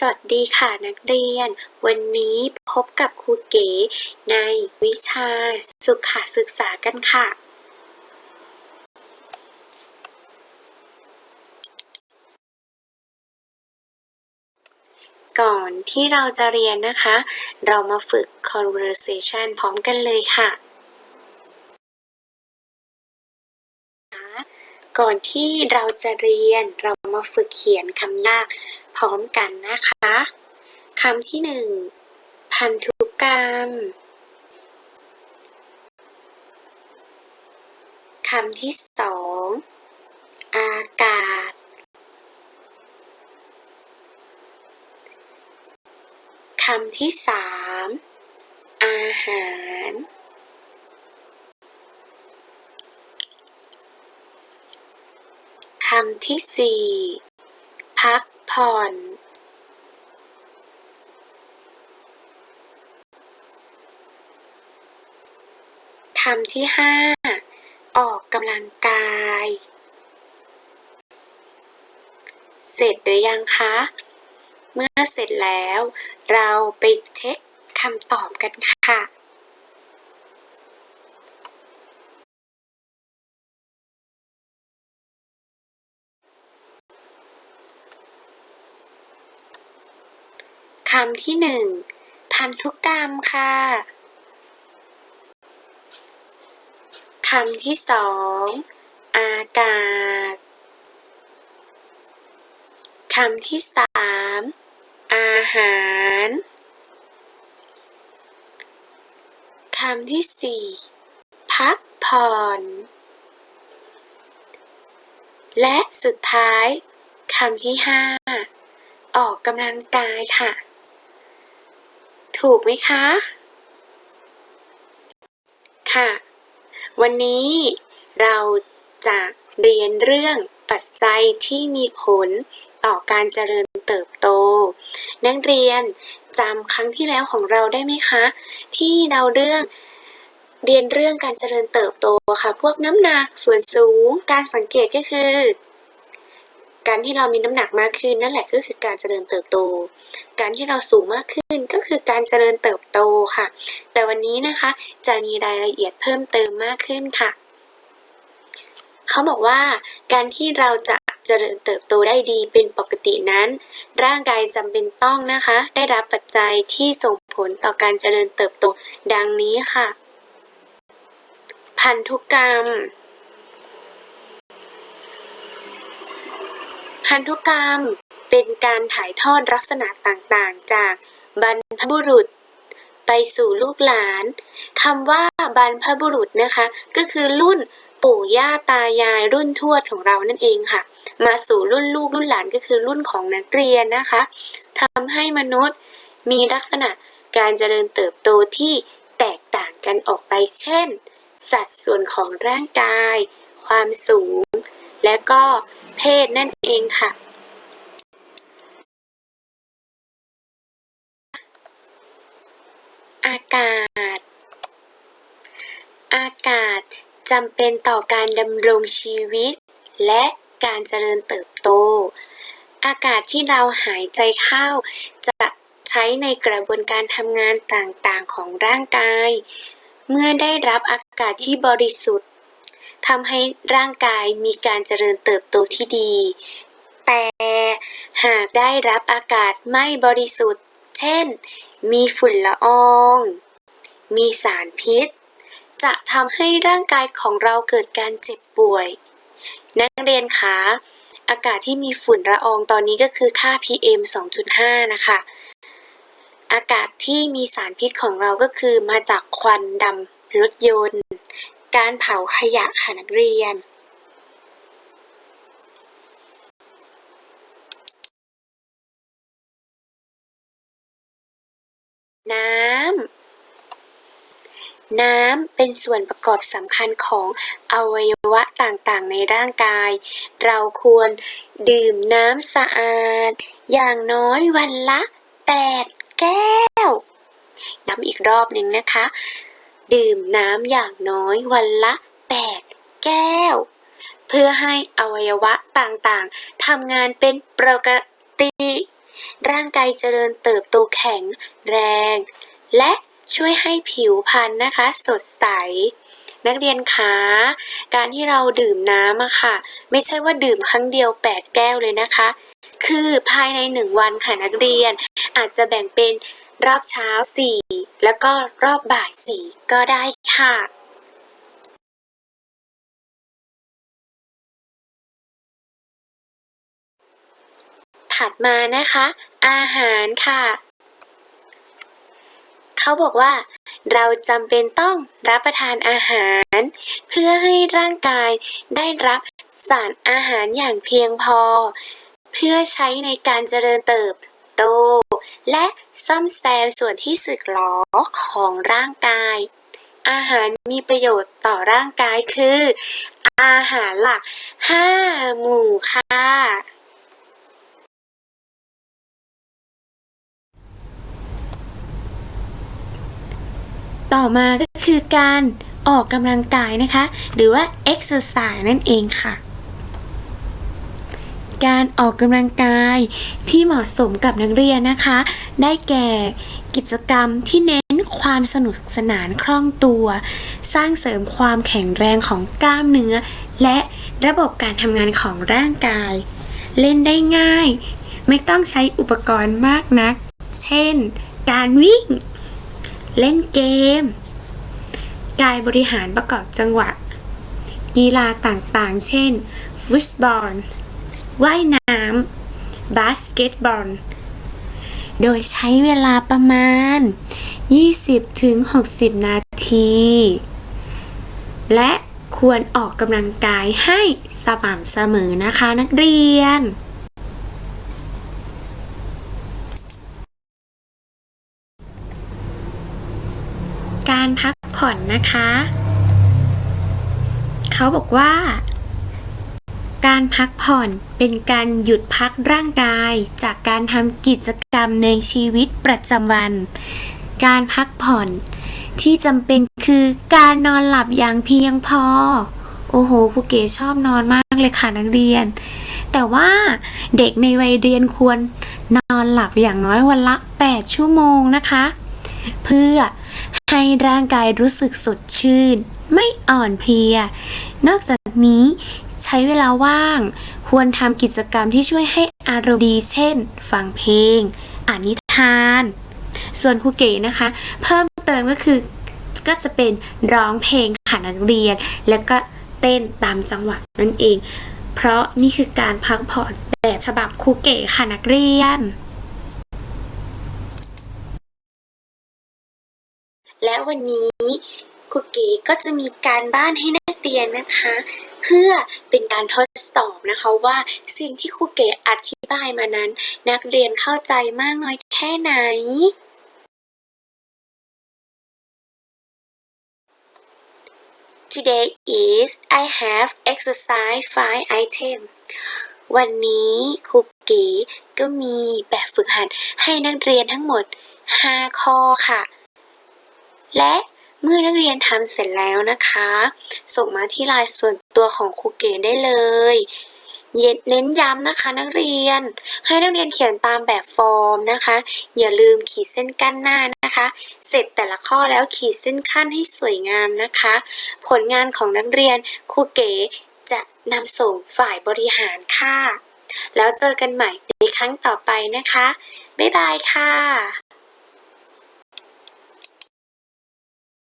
สวัสดีค่ะนักเรียน วันนี้พบกับครูเก๋ในวิชาสุขศึกษากันค่ะ ก่อนที่เราจะเรียนนะคะ เรามาฝึก conversation พร้อมกันเลยค่ะ ก่อนที่เราจะเรียนเรามาฝึกเขียนคำยากพร้อมกันนะคะคำที่หนึ่งพันธุกรรมคำที่สองอากาศคำที่สามอาหารำที่สี่พักผ่อน คำที่ห้าออกกำลังกาย เสร็จหรือยังคะ เมื่อเสร็จแล้ว เราไปเช็คคำตอบกันค่ะำที่หนึ่งพันธุกรรมค่ะ คำที่สองอากาศ คำที่สามอาหาร คำที่สี่พักผ่อน และสุดท้ายคำที่ห้าออกกำลังกายค่ะ ถูกไหมคะ ค่ะ วันนี้เราจะเรียนเรื่องปัจจัยที่มีผลต่อการเจริญเติบโต นักเรียนจำครั้งที่แล้วของเราได้ไหมคะ ที่เราเรื่องเรียนเรื่องการเจริญเติบโตค่ะ พวกน้ำหนักส่วนสูง การสังเกตก็คือ การที่เรามีน้ำหนักมากขึ้นนั่นแหละก็คือการเจริญเติบโต การที่เราสูงมากขึ้นก็คือการเจริญเติบโตค่ะ แต่วันนี้นะคะจะมีรายละเอียดเพิ่มเติมมากขึ้นค่ะ เขาบอกว่าการที่เราจะเจริญเติบโตได้ดีเป็นปกตินั้น ร่างกายจำเป็นต้องนะคะ ได้รับปัจจัยที่ส่งผลต่อการเจริญเติบโตดังนี้ค่ะ พันธุกรรม พันธุกรรมเป็นการถ่ายทอดลักษณะต่างๆ จากบรรพบุรุษ ไปสู่ลูกหลานคำว่าบรรพบุรุษนะคะ ก็คือรุ่นปู่ย่าตายายรุ่นทวดของเรานั่นเองค่ะ มาสู่รุ่นลูกรุ่นหลานก็คือรุ่นของนักเรียนนะคะทำให้มนุษย์มีลักษณะการเจริญเติบโตที่แตกต่างกันออกไปเช่น สัดส่วนของร่างกาย ความสูง และก็ เพศนั่นเองค่ะ อากาศ อากาศจำเป็นต่อการดำรงชีวิต และการเจริญเติบโต อากาศที่เราหายใจเข้า จะใช้ในกระบวนการทำงานต่างๆของร่างกาย เมื่อได้รับอากาศที่บริสุทธิ์ ทำให้ร่างกายมีการเจริญเติบโตที่ดี แต่หากได้รับอากาศไม่บริสุทธิ์ เช่น มีฝุ่นละออง มีสารพิษ จะทำให้ร่างกายของเราเกิดการเจ็บป่วย นักเรียนคะอากาศที่มีฝุ่นละอองตอนนี้ก็คือค่า PM 2.5 นะคะ อากาศที่มีสารพิษของเราก็คือมาจากควันดำรถยนต์ การเผาขยะค่ะนักเรียน น้ำ น้ำเป็นส่วนประกอบสำคัญของอวัยวะต่างๆ ในร่างกาย เราควรดื่มน้ำสะอาด อย่างน้อยวันละ 8 แก้วย้ำอีกรอบหนึ่งนะคะ ดื่มน้ำอย่างน้อยวันละ 8 แก้ว เพื่อให้อวัยวะต่างๆทำงานเป็นปกติ ร่างกายเจริญเติบโตแข็งแรง และช่วยให้ผิวพรรณนะคะ สดใส นักเรียนคะการที่เราดื่มน้ำอะค่ะ ไม่ใช่ว่าดื่มครั้งเดียว 8 แก้วเลยนะคะ คือภายใน 1 วันค่ะนักเรียนอาจจะแบ่งเป็น รอบเช้า 4 แล้วก็รอบบ่าย 4 ก็ได้ค่ะถัดมานะคะ อาหารค่ะ เขาบอกว่า เราจำเป็นต้องรับประทานอาหาร เพื่อให้ร่างกายได้รับสารอาหารอย่างเพียงพอ เพื่อใช้ในการเจริญเติบโต และ ซ่อมแซมส่วนที่สึกหรอของร่างกาย อาหารมีประโยชน์ต่อร่างกายคือ อาหารหลัก 5 หมู่ค่ะต่อมาก็คือการออกกำลังกายนะคะ หรือว่า exercise นั่นเองค่ะ การออกกำลังกายที่เหมาะสมกับนักเรียนนะคะ ได้แก่กิจกรรมที่เน้นความสนุกสนานคล่องตัว สร้างเสริมความแข็งแรงของกล้ามเนื้อ และระบบการทำงานของร่างกาย เล่นได้ง่าย ไม่ต้องใช้อุปกรณ์มากนัก เช่น การวิ่ง เล่นเกม การบริหารประกอบจังหวะ กีฬาต่างๆ เช่น ฟุตบอล ว่ายน้ำบาสเกตบอล โดยใช้เวลาประมาณ 20-60 นาที และควรออกกำลังกายให้สม่ำเสมอนะคะนักเรียน การพักผ่อนนะคะ เขาบอกว่า การพักผ่อนเป็นการหยุดพักร่างกาย จากการทำกิจกรรมในชีวิตประจำวัน การพักผ่อนที่จำเป็นคือการนอนหลับอย่างเพียงพอ โอ้โหครูเก๋ชอบนอนมากเลยค่ะนักเรียน แต่ว่าเด็กในวัยเรียนควรนอนหลับอย่างน้อยวันละ 8 ชั่วโมงนะคะ เพื่อให้ร่างกายรู้สึกสดชื่น ไม่อ่อนเพลีย นอกจากนี้ใช้เวลาว่าง ควรทำกิจกรรมที่ช่วยให้อารมณ์ดีเช่น ฟังเพลง อ่านนิทาน ส่วนครูเก๋นะคะ เพิ่มเติมก็คือก็จะเป็นร้องเพลงค่ะนักเรียน แล้วก็เต้นตามจังหวะนั่นเอง เพราะนี่คือการพักผ่อนแบบฉบับครูเก๋ค่ะนักเรียน และวันนี้ ครูเก๋ก็จะมีการบ้านให้นักเรียนนะคะ เพื่อเป็นการทดสอบนะคะว่าสิ่งที่ครูเก๋อธิบายมานั้น นักเรียนเข้าใจมากน้อยแค่ไหน Today is I have exercise five item วันนี้ครูเก๋ก็มีแบบฝึกหัดให้นักเรียนทั้งหมด 5 ข้อค่ะ และ เมื่อนักเรียนทำเสร็จแล้วนะคะ ส่งมาที่ไลน์ส่วนตัวของครูเก๋ได้เลยเย็นเน้นย้ำนะคะนักเรียน ให้นักเรียนเขียนตามแบบฟอร์มนะคะ อย่าลืมขีดเส้นกั้นหน้านะคะ เสร็จแต่ละข้อแล้วขีดเส้นขั้นให้สวยงามนะคะ ผลงานของนักเรียนครูเก๋จะนำส่งฝ่ายบริหารค่ะ แล้วเจอกันใหม่ในครั้งต่อไปนะคะ บ๊ายบายค่ะ